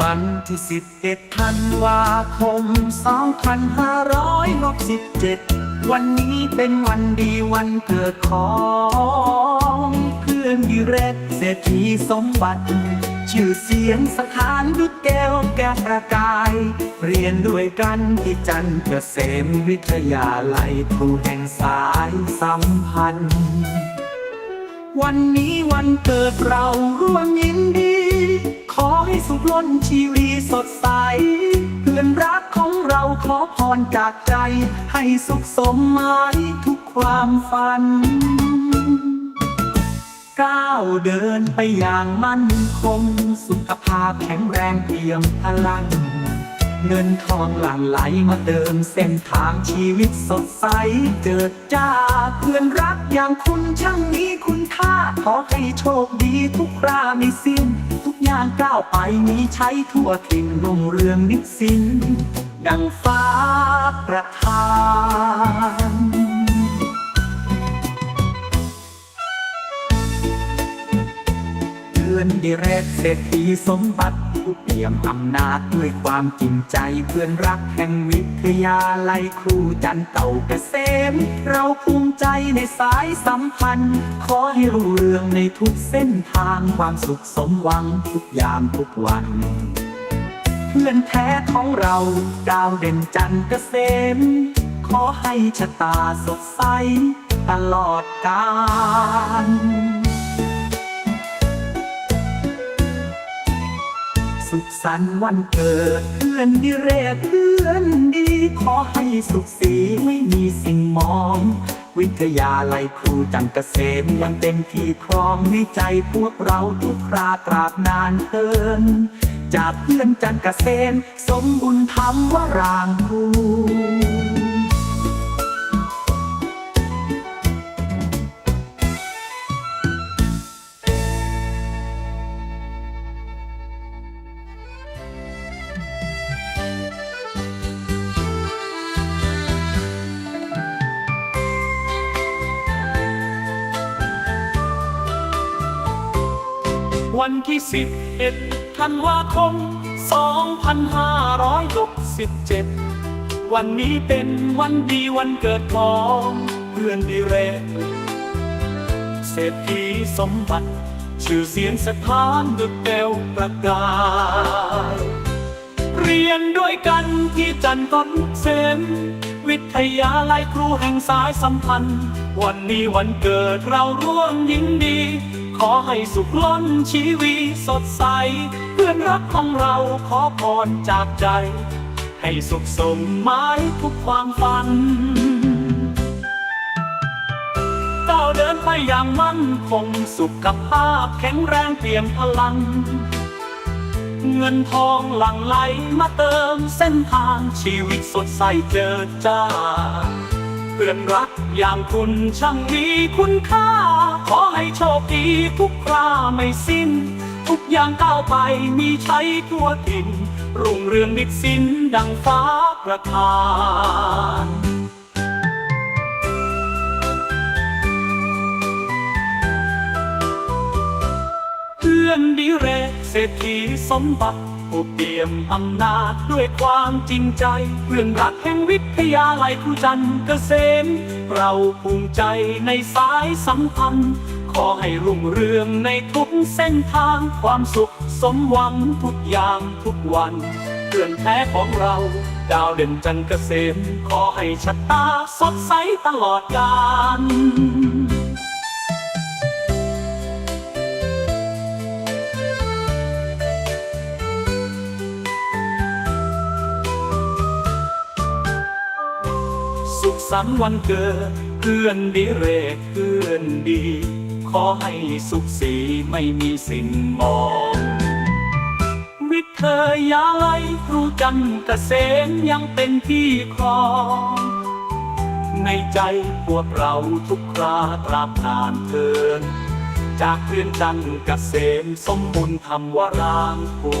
วันที่สิบเอ็ดธันวาคมสองพันห้าร้อยหกสิบเจ็ดวันนี้เป็นวันดีวันเกิดของเพื่อนดีเรศเศรษฐีสมบัติ ชื่อเสียงสถานดุจแก้วแก้ประกาย เรียนด้วยกันที่จันทร์เกษมวิทยาลัยครูแห่งสายสัมพันธ์ วันนี้วันเกิดเราร่วมยิ นชีวีสดใส เพื่อนรักของเราขอพรจากใจ ให้สุขสมหมายทุกความฝัน ก้าวเดินไปอย่างมั่นคง สุขภาพแข็งแรงเพียงพลัง เงินทองหลั่งไหลมาเติมเส้นทางชีวิตสดใสเกิดจ้าเพื่อนรักอย่างคุณช่างมีคุณค่าขอให้โชคดีทุกราไม่สิ้น ย่างก้าวไปมีใช้ทั่วถิ่นรุ่งเรืองนิสิน ดังฟ้าประทานเดือนดีเรกเศรษฐีสมบัติ เปี่ยมอำนาจด้วยความจริงใจเพื่อนรักแห่งวิทยาลัยครูจันเต่าเกษม เราภูมิใจในสายสัมพันธ์ ขอให้รุ่งเรืองในทุกเส้นทางความสุขสมหวังทุกยามทุกวัน เพื่อนแท้ของเราดาวเด่นจันเกษม ขอให้ชะตาสดใสตลอดกาล สุขสันต์วันเกิดเพื่อนดีเรกเพื่อนดี ขอให้สุขสีไม่มีสิ่งมอง วิทยาลัยครูจันเกษมยังเต็มที่ครองในใจพวกเราทุกคราตราบนานเทินจากเพื่อนจันกเกษมสมบุญธรรมวรางค วันที่สิบเอ็ดธันวาคม2567วันนี้เป็นวันดีวันเกิดของเพื่อนดีเรกเศรษฐีสมบัติ ชื่อเสียงสถานดุจเปลวประกายเรียนด้วยกันที่จันทร์ต้นเสมวิทยาลัยครูแห่งสายสัมพันธ์ วันนี้วันเกิดเราร่วมยินดี ขอให้สุขล้นชีวีสดใส เพื่อนรักของเราขอพรจากใจ ให้สุขสมหมายทุกความฝันก้าวเดินไปอย่างมั่นคงสุขภาพแข็งแรงเตรียมพลัง เงินทองหลั่งไหลมาเติมเส้นทางชีวิตสดใสเจิดจ้า เพื่อนรักอย่างคุณช่างมีคุณค่า ขอให้โชคดีทุกคราไม่สิ้น ทุกอย่างก้าวไปมีใช้ทั่วถิ่น รุ่งเรืองนิดสินดังฟ้าประทานเพื่อนดีเรกเศรษฐีสมบัติ ผู้เปี่ยมอำนาจด้วยความจริงใจเพื่อนรักแห่งวิทยาลัยครูจันทร์เกษม เราภูมิใจในสายสัมพันธ์ ขอให้รุ่งเรืองในทุกเส้นทางความสุขสมหวังทุกอย่างทุกวันเพื่อนแท้ของเรา ดาวเด่นจันทร์เกษม ขอให้ชะตาสดใสตลอดกาล สุขสันต์วันเกิดเพื่อนดีเรกเพื่อนดี ขอให้สุขสีไม่มีสิ่งมอง วิทยาลัยครูจันเกษมยังเป็นที่ครอง ในใจพวกเราทุกคราตราบนานเทิน จากเพื่อนจันเกษมสมบุญธรรมวรางคู